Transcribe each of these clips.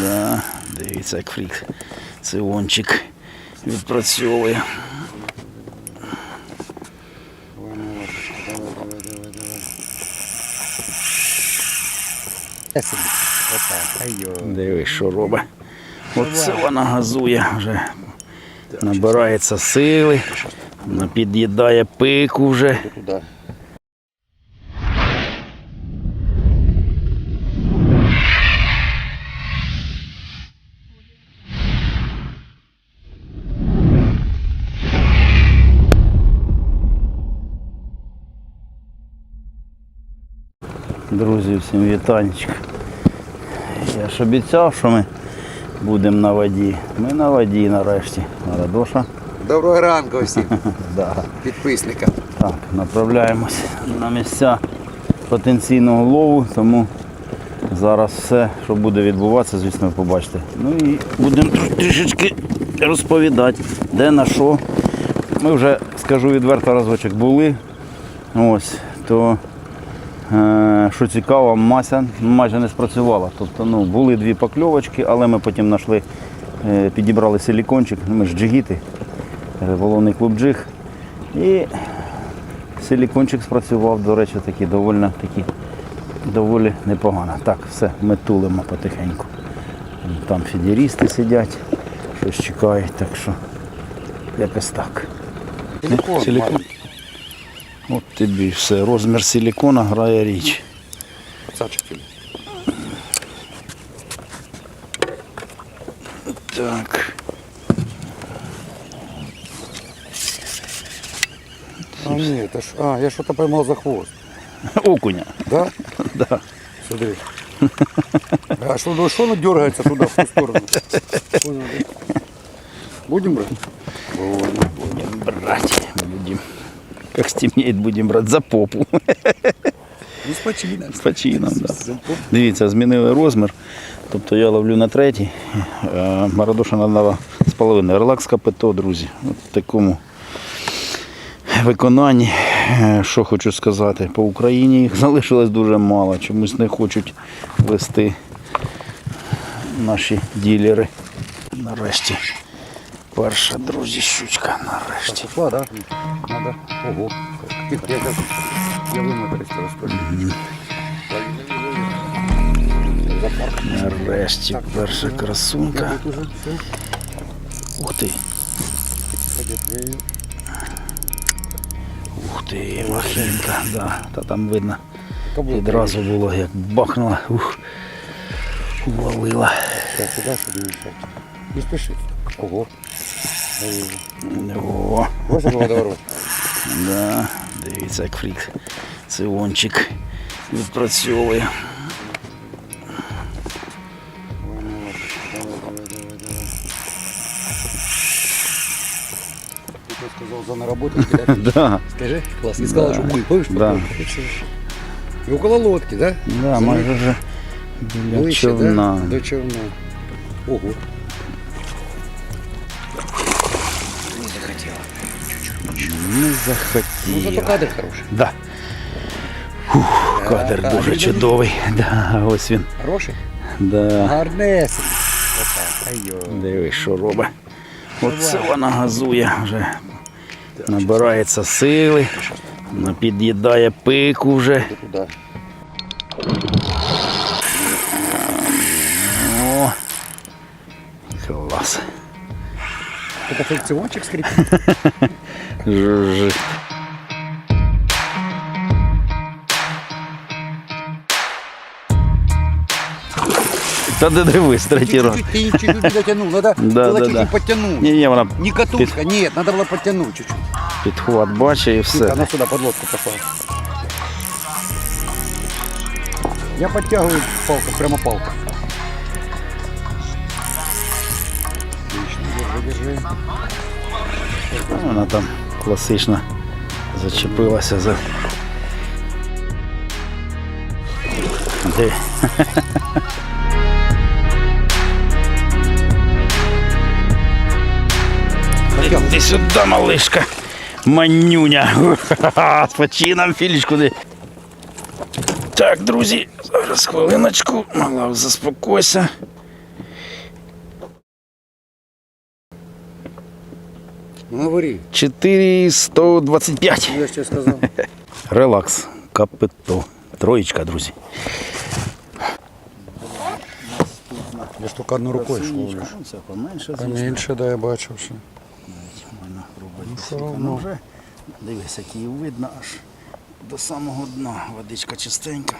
Да, дивіться, як фрік. Сиончик відпрацьовує. Дивись, що робить. Оце вона газує вже. Набирається сили, під'їдає пику вже. Друзі, всім вітанечка. Я ж обіцяв, що ми будемо на воді. Ми на воді нарешті. Радоша. Доброго ранку всім Да. підписникам. Так, направляємось на місця потенційного лову, тому зараз все, що буде відбуватися, звісно, ви побачите. Ну і будемо трішечки розповідати, де на що. Ми вже, скажу відверто, разочок були. Ось, то що цікаво, мася майже не спрацювала. Тобто ну, були дві покльовочки, але ми потім знайшли, е, підібрали силікончик, ну, ми ж джигіти, риболовний клуб джиг. І Силікончик спрацював, до речі, такий доволі, такий, доволі непогано. Так, все, ми тулимо потихеньку. Там фідерісти сидять, щось чекають, так що якось так. Силикон, Силикон. маленький. От тобі все. Розмір силікона грає річ. Пацачок или? Так. А, ні, это ж, а, я что-то поймал за хвост. Окуня. Да? Да. Смотри. А что, ну, что оно дергается туда, в ту сторону? Понял, да? Будем брать? Будем. Будем брать. Будем. Как стемнеет, будем брать за попу. Ну, с почином. З почином, да. Дивіться, змінили розмір. Тобто я ловлю на третій. е, Марадоша на з половиною. Релакс капето, друзі. От в такому виконанні. Е, Що хочу сказати, по Україні їх залишилось дуже мало. Чомусь не хочуть вести наші ділери. Нарешті. Перша, друзі, щучка. Нарешті. Пошла, да? Надо. Ого. Я. Я. Нарешті перша красунка. Ух ти. Ух ти, махінка, да. Та там видно. Відразу було, як бахнула, ух, увалила. Так, сюда, сюда. Не спеши. Ого. О, Вот это водоворот. да. Дивіться, як фрік. Сиончик відпрацьовує. Ты что сказал за наработки, да? Да, Скажи. Класс. Не сказал, что мы. Помнишь? Да. потом? И около лодки, да? да, майже вже біля Ближче, човна. да? До човна. Ого. Не Ну, зато кадр хороший. Да. Фух, кадр так, дуже видно, чудовий. Да, ось він. Хороший? Да. Айо. Дивись, що робить. Оце вона газує вже. Набирається сили, під'їдає пику вже. О, клас. Это фрикциончик скрипит? Жужжи. Та де дивись, третій раз. Чуть-чуть, ты чуть-чуть не дотянул. Надо Да, было да, чуть-чуть да. подтянуть. Ні, ні, вона Не катушка, нет, надо было подтянуть чуть-чуть. підхват бачить і Тихо, все. она сюда под лодку пошла. Я подтягиваю палка, прямо палка. Держи. Вона там класично зачепилася за. Де? Іди сюди, малишка. Манюня. З почином філічку. де. Так, друзі, зараз хвилиночку. Мала, заспокойся. Говори. 425. Я тебе сказав. Релакс. Капито. Троєчка, друзі. Я ж тільки одну рукою шловлю. Поменше, Поменше, да, я бачив все. Можна пробувати. Ну, вже дивись, як її видно аж до самого дна. Водичка чистенька.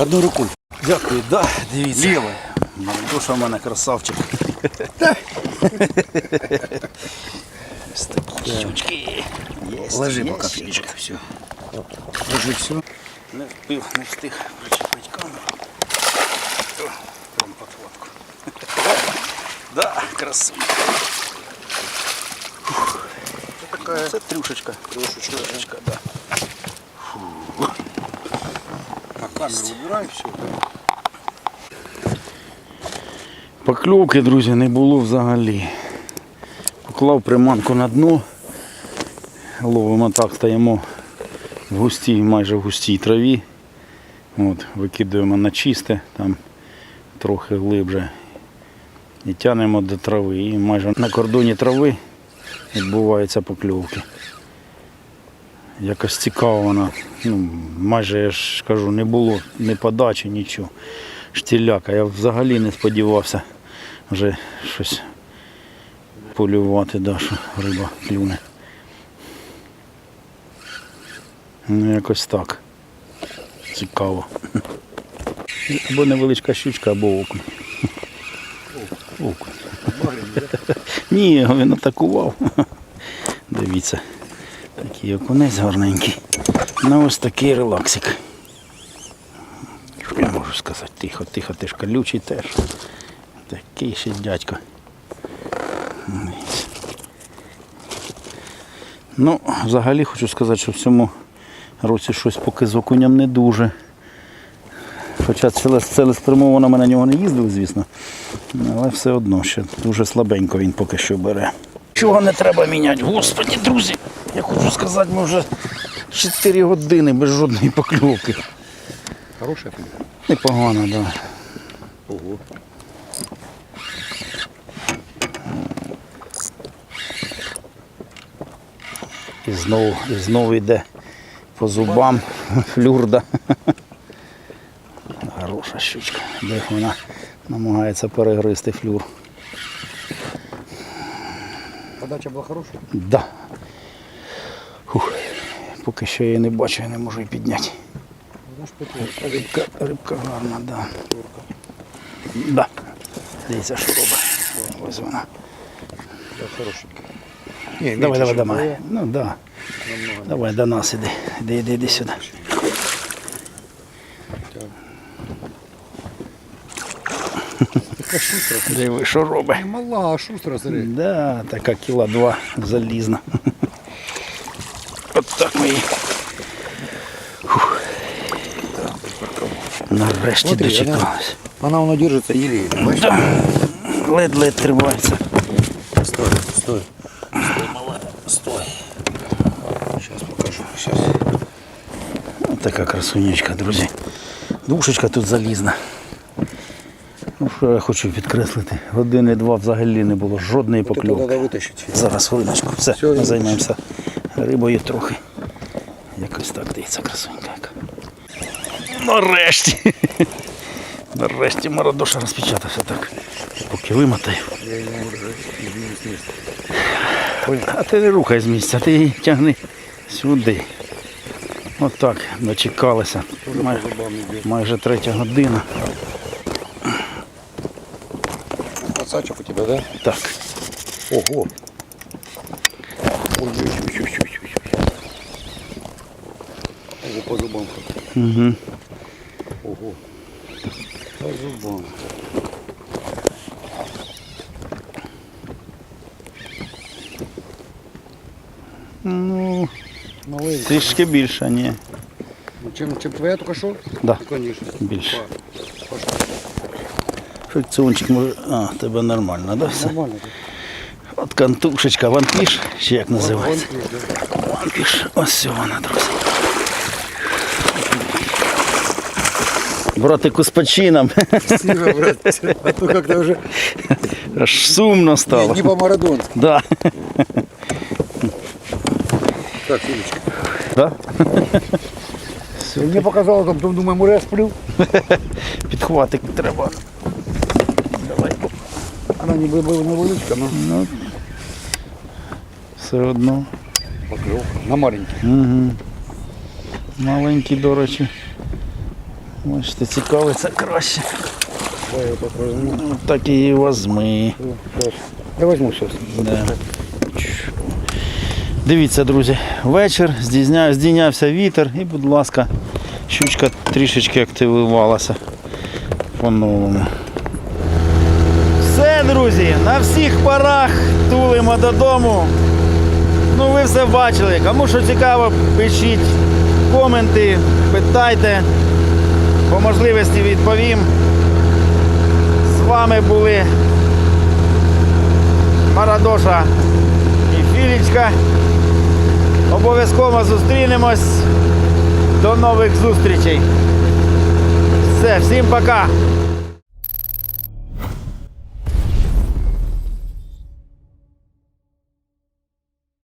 Одну рукою. Дякую, да, дивіться. Ліва. Душа в мене красавчик. Ось такі щучки. Єсть, Ложи є поки щучка. Все. Ложи все. Не встиг, не встиг причепити камеру. О, Прям под фотку. Да, красиво. Це така Це трюшечка. Трюшечка, трюшечка, да. а камеру вибирай, все. Покльовки, друзі, не було взагалі. Поклав приманку на дно. Ловимо так, стаємо в густій, майже в густій траві. От, викидуємо на чисте, там трохи глибше. І тянемо до трави. І майже на кордоні трави відбуваються покльовки. Якось цікаво вона. Ну, майже я ж кажу, не було ні подачі, нічого. Штіляка. Я взагалі не сподівався вже щось полювати, да, що риба клюне. Ну, якось так. Цікаво. Або невеличка щучка, або окунь. Окунь. Ні, він атакував. Дивіться. Такий окунець гарненький. Ну ось такий релаксик. Я можу сказати? Тихо, тихо, ти ж колючий теж. Такий ще дядько. Ну, взагалі хочу сказати, що в цьому році щось поки з окуням не дуже. Хоча ціле- цілеспрямовано ми на нього не їздили, звісно. Але все одно ще дуже слабенько він поки що бере. Чого не треба міняти? Господі, друзі! Я хочу сказати, ми вже 4 години без жодної покльовки. Хорошая пуля. Непогано, так. Да. Ого. І знову, і знову йде по зубам флюрда. Хороша щучка. Де вона намагається перегризти флюр. Подача була хороша? Да. Поки що я її не бачу, я не можу її підняти. Рибка, рибка гарна, да. Да. Дивіться, що робить. Ось вона. Да, хорошенька. Не, Давай, давай, меньше, чем давай. твоя. Ну да. Давай до нас іди. Іди, іди, іди сюди. Така шустра. Диви, що робить. Не мала, а шустра, смотри. Да, така кіла два залізна. От так ми її. Фух. Нарешті Смотри, дочекалась. Она, она держится еле-еле. Бачиш? Да. Ледь-ледь тривається. Стой, стой. Стой, мала. Стой. Сейчас покажу. Сейчас. Ось така красунечка, друзі. Душечка тут залізна. Ну, що я хочу підкреслити. Години два взагалі не було жодної Вот покльовки. Зараз хвилиночку. Все, Все, ми займемося рибою трохи. Якось так дивіться, красунька. Нарешті. Нарешті Марадоша розпечатався так. Поки вимотаю. А ти не рухай з місця, ти її тягни сюди. Отак, дочекалися. Май- майже третя година. Пацачок у тебя, да? Так. Ого. Ого, по зубам. Угу. Ого. По зубам. Ну, Маленький. трішки більше, ні. Ну, Чем, чем твоя только что? Да. Конечно. Більше. Фрикціончик може. А, тебе нормально, да? Все? Нормально. От кантушечка, ванпіш, чи як називається? Вон, да. Ванпіш. Ось вона, друзі. Братику з почином. Спасибо, брат. А то как-то уже Аж сумно стало. не по-марадонски. Да. Так, Юлечка. Да? Мне показалось, там, думаю, может я сплю. Підхватик треба. Давай. Она не была невеличка, но Ну, все одно. поклевка. На маленький. Угу. Маленькі, до речі. Бачите, цікавиться краще. Давай я так возьму. Ну, Так і возьми. Я возьму сейчас. Да. Дивіться, друзі, вечір, здійнявся вітер і, будь ласка, щучка трішечки активувалася по-новому. Все, друзі, на всіх парах тулимо додому. Ну, ви все бачили. Кому що цікаво, пишіть коменти, питайте. По можливості відповім. З вами були Марадоша і Філічка. Обов'язково зустрінемось. До нових зустрічей. Все, всім пока.